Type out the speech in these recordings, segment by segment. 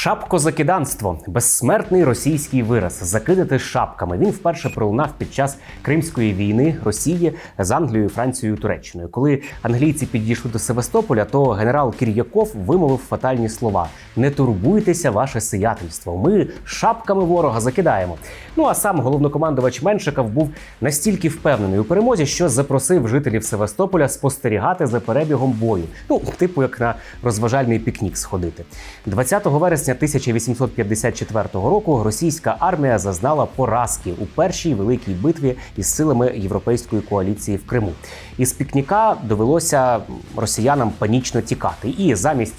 Шапкозакиданство безсмертний російський вираз закидати шапками. Він вперше пролунав під час Кримської війни Росії з Англією, Францією, Туреччиною. Коли англійці підійшли до Севастополя, то генерал Кір'яков вимовив фатальні слова: не турбуйтеся, ваше сиятельство. Ми шапками ворога закидаємо. Ну а сам головнокомандувач Меншиков був настільки впевнений у перемозі, що запросив жителів Севастополя спостерігати за перебігом бою. Ну, типу, як на розважальний пікнік сходити. 20 вересня 1854 року російська армія зазнала поразки у першій великій битві із силами європейської коаліції в Криму. Із пікніка довелося росіянам панічно тікати, і замість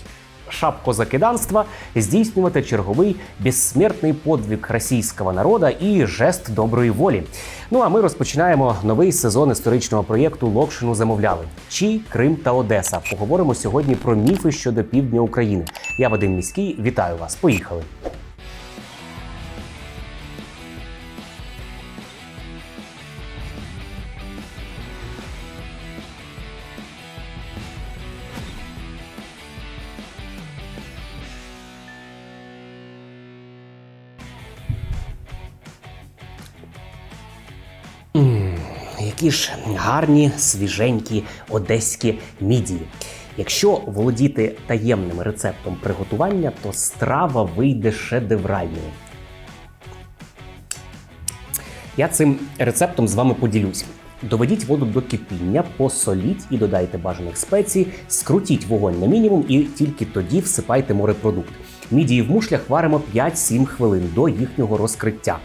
шапкозакиданства здійснювати черговий безсмертний подвиг російського народу і жест доброї волі. Ну а ми розпочинаємо новий сезон історичного проєкту Локшину замовляли. Чи Крим та Одеса. Поговоримо сьогодні про міфи щодо півдня України. Я Вадим Міський, вітаю вас. Поїхали. Які ж гарні, свіженькі одеські мідії. Якщо володіти таємним рецептом приготування, то страва вийде шедевральною. Я цим рецептом з вами поділюсь. Доведіть воду до кипіння, посоліть і додайте бажаних спецій, скрутіть вогонь на мінімум і тільки тоді всипайте морепродукт. Мідії в мушлях варимо 5-7 хвилин до їхнього розкриття.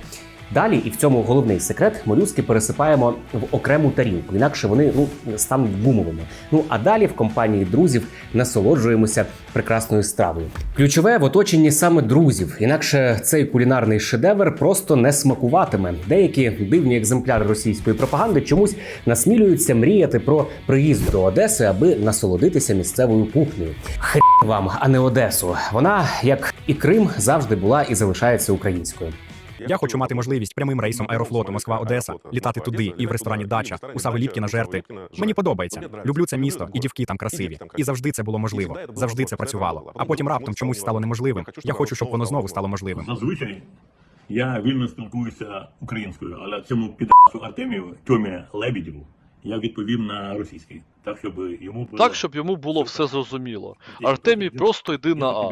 Далі, і в цьому головний секрет, молюски пересипаємо в окрему тарілку, інакше вони ну стануть гумовими. Ну а далі в компанії друзів насолоджуємося прекрасною стравою. Ключове в оточенні саме друзів, інакше цей кулінарний шедевр просто не смакуватиме. Деякі дивні екземпляри російської пропаганди чомусь насмілюються мріяти про приїзд до Одеси, аби насолодитися місцевою кухнею. Хрі вам, а не Одесу. Вона, як і Крим, завжди була і залишається українською. Я хочу мати можливість прямим рейсом аерофлоту Москва-Одеса літати туди і в ресторані Дача у Савеліпки на жерти. Мені подобається. Люблю це місто, і дівки там красиві. І завжди це було можливо. Завжди це працювало. А потім раптом чомусь стало неможливим. Я хочу, щоб воно знову стало можливим. Зазвичай я вільно спілкуюся українською, але цьому підасу Артемію Тьомі Лебедєву я відповів на російській, так щоб йому було Так, щоб йому було все зрозуміло. Артемій, просто йди на А.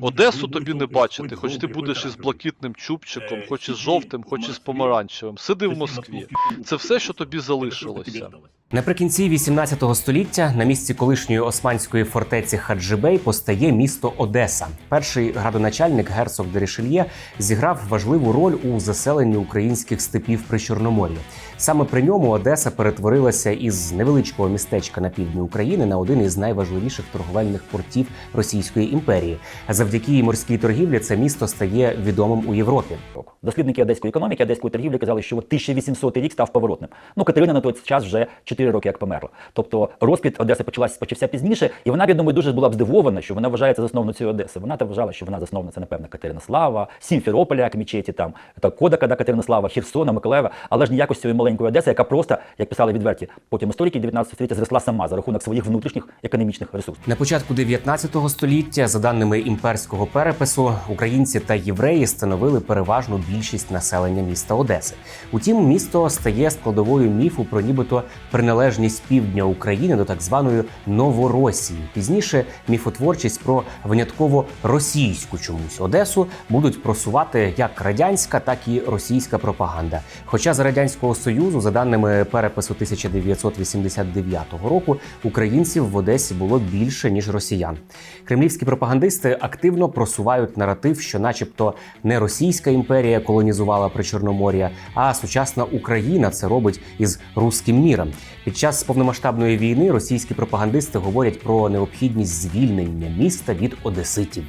Одесу тобі не бачити, хоч ти жовтий, будеш із блакитним чубчиком, Е, хоч із жовтим, хоч із помаранчевим. Сиди в Москві. Це все, що тобі залишилося. Наприкінці 18 століття на місці колишньої османської фортеці Хаджибей постає місто Одеса. Перший градоначальник герцог де Рішельє зіграв важливу роль у заселенні українських степів при Чорномор'ї. Саме при ньому Одеса перетворилася із невеличкого містечка на півдні України на один із найважливіших торговельних портів Російської імперії. Завдяки морській торгівлі це місто стає відомим у Європі. Дослідники одеської економіки, одеської торгівлі казали, що от 1800 рік став поворотним. Ну, Катерина на той час вже 4 роки як померла. Тобто розквіт Одеси почалась, почався пізніше, і вона, думаю, дуже була б здивована, що вона вважається засновницею Одеси. Вона так вважала, що вона засновниця, напевно, Катерина Слава, Сімферополя, як мечеті, там, та да, Катерина Слава, Херсона, Миколаєва, але ж ніякось цієї маленької Одеси, яка просто, як писали відверті, потім історики 19 століття зросла сама за рахунок своїх внутрішніх економічних ресурсів. На початку 19 століття, за даними імперського перепису, українці та євреї становили переважну більшість населення міста Одеси. Утім, місто стає складовою міфу про нібито приналежність півдня України до так званої Новоросії. Пізніше міфотворчість про винятково російську чомусь Одесу будуть просувати як радянська, так і російська пропаганда. Хоча за радянського союзу, за даними перепису 1989 року, українців в Одесі було більше ніж росіян. Кремлівські пропагандисти активно просувають наратив, що, начебто, не Російська імперія колонізувала Причорномор'я, а сучасна Україна це робить із руським міром. Під час повномасштабної війни російські пропагандисти говорять про необхідність звільнення міста від одеситів.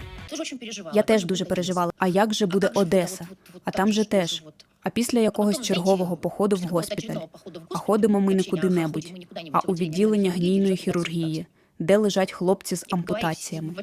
Я теж дуже переживала. А як же буде Одеса? А там же теж. А після якогось чергового походу в госпіталь. А ходимо ми не куди-небудь, а у відділення гнійної хірургії, де лежать хлопці з ампутаціями.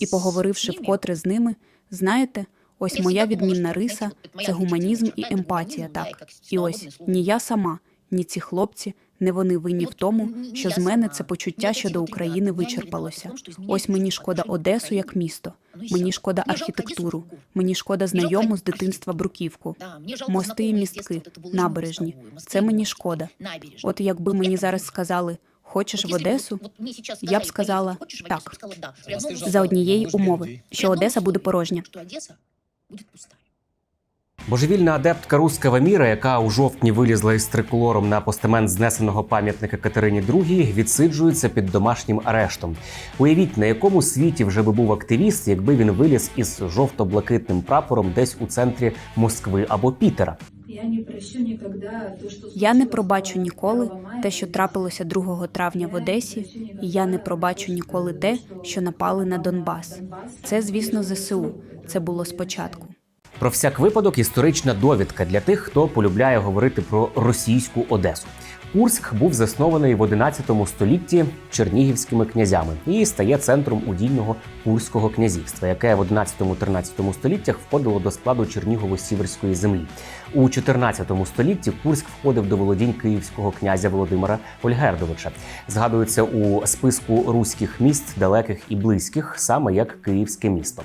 І поговоривши вкотре з ними, знаєте, ось моя відмінна риса це гуманізм і емпатія. Так і ось ні я сама, ні ці хлопці, не вони винні в тому, що з мене це почуття щодо України вичерпалося. Ось мені шкода Одесу як місто. Мені шкода архітектуру. Мені шкода знайому з дитинства бруківку. Мости і містки, набережні. Це мені шкода. От якби мені зараз сказали, хочеш в Одесу, я б сказала так. За однієї умови, що Одеса буде порожня. Божевільна адептка Рускава міра, яка у жовтні вилізла із триколором на постамент знесеного пам'ятника Катерині II, відсиджується під домашнім арештом. Уявіть, на якому світі вже би був активіст, якби він виліз із жовто-блакитним прапором десь у центрі Москви або Пітера. Я не пробачу ніколи те, що трапилося 2 травня в Одесі, і я не пробачу ніколи те, що напали на Донбас. Це, звісно, ЗСУ. Це було спочатку. Про всяк випадок історична довідка для тих, хто полюбляє говорити про російську Одесу. Курськ був заснований в 11 столітті чернігівськими князями і стає центром удільного Курського князівства, яке в 11-13 століттях входило до складу Чернігово-Сіверської землі. У 14 столітті Курськ входив до володінь київського князя Володимира Ольгердовича. Згадується у списку руських міст далеких і близьких, саме як Київське місто.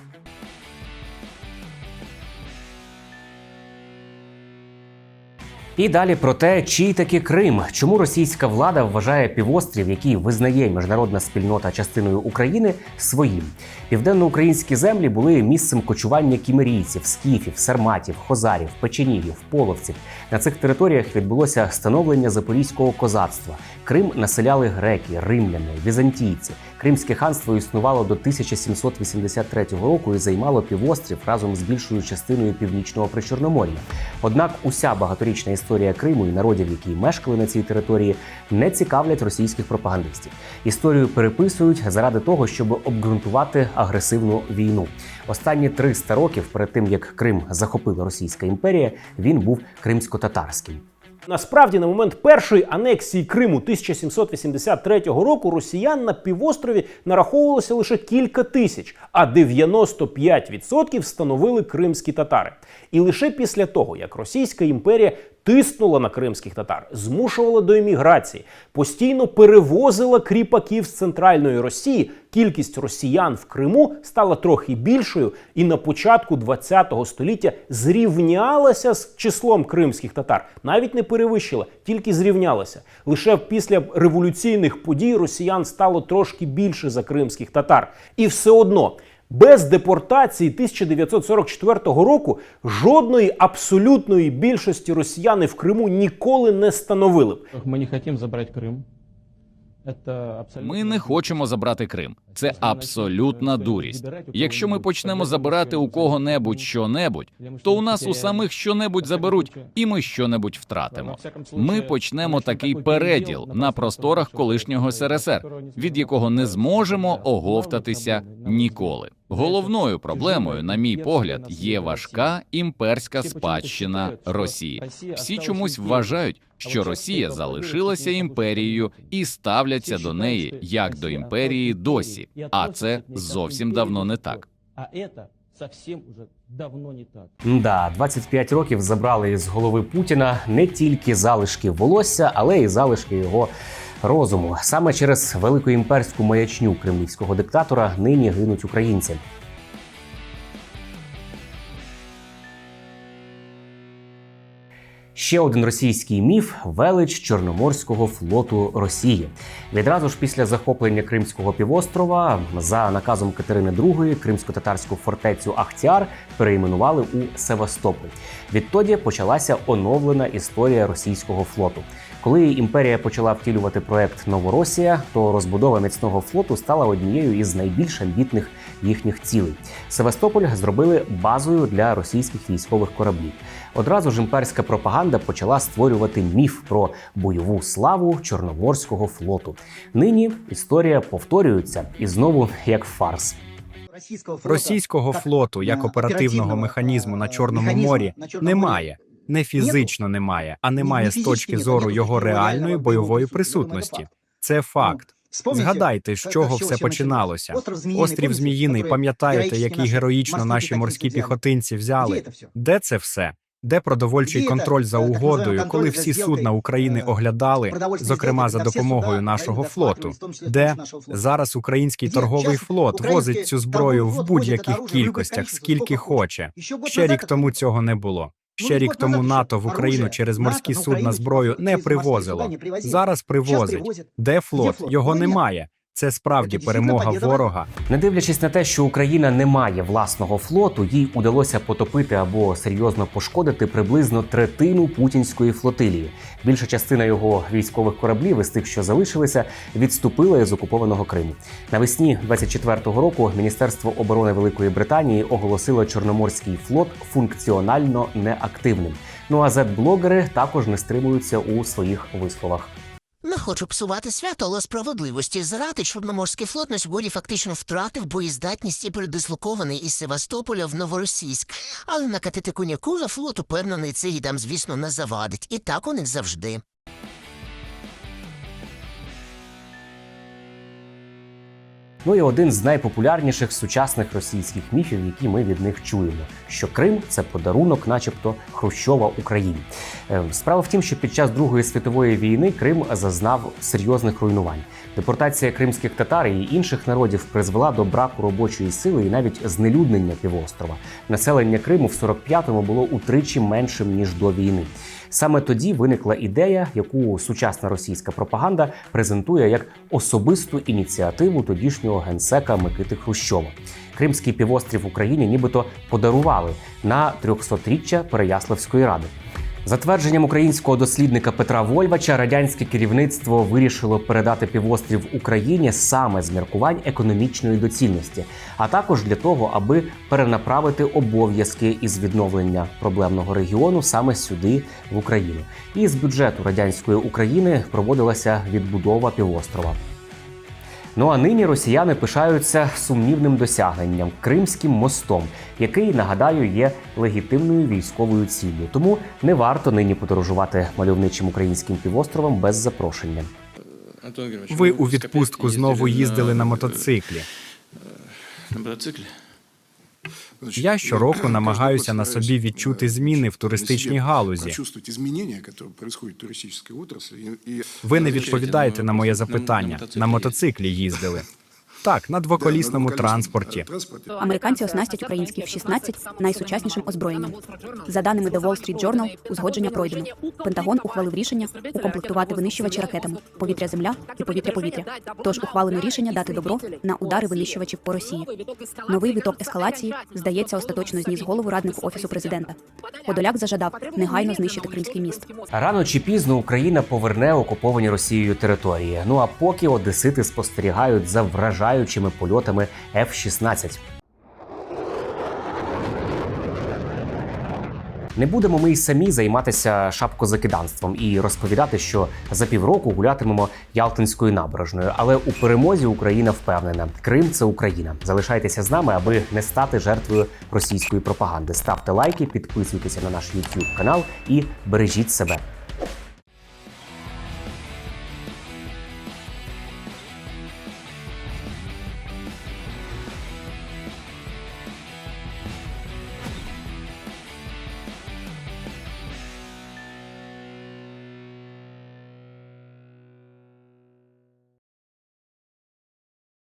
І далі про те, чий таки Крим, чому російська влада вважає півострів, який визнає міжнародна спільнота частиною України, своїм. Південноукраїнські землі були місцем кочування кімерійців, скіфів, сарматів, хозарів, печенігів, половців. На цих територіях відбулося становлення запорізького козацтва. Крим населяли греки, римляни, візантійці. Кримське ханство існувало до 1783 року і займало півострів разом з більшою частиною північного причорномор'я. Однак уся багаторічна історія Криму і народів, які мешкали на цій території, не цікавлять російських пропагандистів. Історію переписують заради того, щоб обґрунтувати агресивну війну. Останні 300 років перед тим як Крим захопила Російська імперія, він був кримсько-татарським. Насправді, на момент першої анексії Криму 1783 року росіян на півострові нараховувалося лише кілька тисяч, а 95% становили кримські татари. І лише після того, як Російська імперія тиснула на кримських татар, змушувала до еміграції, постійно перевозила кріпаків з центральної Росії. Кількість росіян в Криму стала трохи більшою, і на початку ХХ століття зрівнялася з числом кримських татар, навіть не перевищила, тільки зрівнялася. Лише після революційних подій росіян стало трошки більше за кримських татар, і все одно. Без депортації 1944 року жодної абсолютної більшості росіяни в Криму ніколи не становили б. Мы не хотим забрать Крым. Это абсолютно... Ми не хочемо забрати Крим. Це абсолютна дурість. Якщо ми почнемо забирати у кого-небудь що-небудь, то у нас у самих що-небудь заберуть, і ми що-небудь втратимо. Ми почнемо такий переділ на просторах колишнього СРСР, від якого не зможемо оговтатися ніколи. Головною проблемою, на мій погляд, є важка імперська спадщина Росії. Всі чомусь вважають, що Росія залишилася імперією і ставляться до неї як до імперії досі. А це зовсім давно не так. Совсем уже давно не так. Да, 25 років забрали із голови Путіна не тільки залишки волосся, але й залишки його розуму. Саме через велику імперську маячню кремлівського диктатора нині гинуть українці. Ще один російський міф велич Чорноморського флоту Росії. Відразу ж після захоплення Кримського півострова за наказом Катерини II кримсько-татарську фортецю Ахтіар перейменували у Севастополь. Відтоді почалася оновлена історія російського флоту. Коли імперія почала втілювати проект Новоросія, то розбудова міцного флоту стала однією із найбільш амбітних їхніх цілей. Севастополь зробили базою для російських військових кораблів. Одразу ж імперська пропаганда почала створювати міф про бойову славу Чорноморського флоту. Нині історія повторюється і знову як фарс. Російського флоту як оперативного механізму на Чорному морі немає. Не фізично немає, а немає з точки зору його реальної бойової присутності. Це факт. Згадайте, з чого все починалося. Острів Зміїний, пам'ятаєте, який героїчно наші морські піхотинці взяли? Де це все? Де продовольчий контроль за угодою, коли всі судна України оглядали, зокрема за допомогою нашого флоту? Де зараз український торговий флот возить цю зброю в будь-яких кількостях, скільки хоче? Ще рік тому цього не було. Ще рік тому НАТО в Україну через морські судна зброю не привозило. Зараз привозить. Де флот? Його немає. Це справді перемога ворога. Не дивлячись на те, що Україна не має власного флоту, їй удалося потопити або серйозно пошкодити приблизно третину путінської флотилії. Більша частина його військових кораблів із тих, що залишилися, відступила із окупованого Криму. Навесні 24-го року Міністерство оборони Великої Британії оголосило Чорноморський флот функціонально неактивним. Ну а зет-блогери також не стримуються у своїх висловах. Не хочу псувати свято, але справедливості зрати Чорноморський флот на сьогодні фактично втратив боєздатність і передислокований із Севастополя в Новоросійськ. Але накатити коняку за флот упевнений, це їдам, звісно, не завадить. І так у них завжди. Ну і один з найпопулярніших сучасних російських міфів, які ми від них чуємо, що Крим це подарунок, начебто Хрущова Україні. Е, Справа в тім, що під час Другої світової війни Крим зазнав серйозних руйнувань. Депортація кримських татар і інших народів призвела до браку робочої сили і навіть знелюднення півострова. Населення Криму в 45-му було утричі меншим ніж до війни. Саме тоді виникла ідея, яку сучасна російська пропаганда презентує як особисту ініціативу тодішнього генсека Микити Хрущова. Кримський півострів Україні нібито подарували на 300-річчя Переяславської ради. За твердженням українського дослідника Петра Вольвача, радянське керівництво вирішило передати півострів Україні саме з міркувань економічної доцільності, а також для того, аби перенаправити обов'язки із відновлення проблемного регіону саме сюди, в Україну. І з бюджету радянської України проводилася відбудова півострова. Ну а нині росіяни пишаються сумнівним досягненням Кримським мостом, який нагадаю є легітимною військовою ціллю. Тому не варто нині подорожувати мальовничим українським півостровом без запрошення. Ви у відпустку знову їздили на мотоциклі. На мотоциклі? Я щороку намагаюся на собі відчути зміни в туристичній галузі. Ви не відповідаєте на моє запитання. На мотоциклі їздили. Так, на двоколісному транспорті. Американці оснастять українських 16 найсучаснішим озброєнням. За даними The Wall Street Journal, узгодження пройдено. Пентагон ухвалив рішення укомплектувати винищувачі ракетами повітря-земля і повітря-повітря. Тож ухвалено рішення дати добро на удари винищувачів по Росії. Новий виток ескалації здається остаточно зніс голову раднику офісу президента. Подоляк зажадав негайно знищити кримський міст. Рано чи пізно Україна поверне окуповані Росією території. Ну а поки одесити спостерігають за вражаючими польотами F-16. Не будемо ми й самі займатися шапкозакиданством і розповідати, що за півроку гулятимемо Ялтинською набережною. Але у перемозі Україна впевнена. Крим це Україна. Залишайтеся з нами, аби не стати жертвою російської пропаганди. Ставте лайки, підписуйтеся на наш YouTube канал і бережіть себе.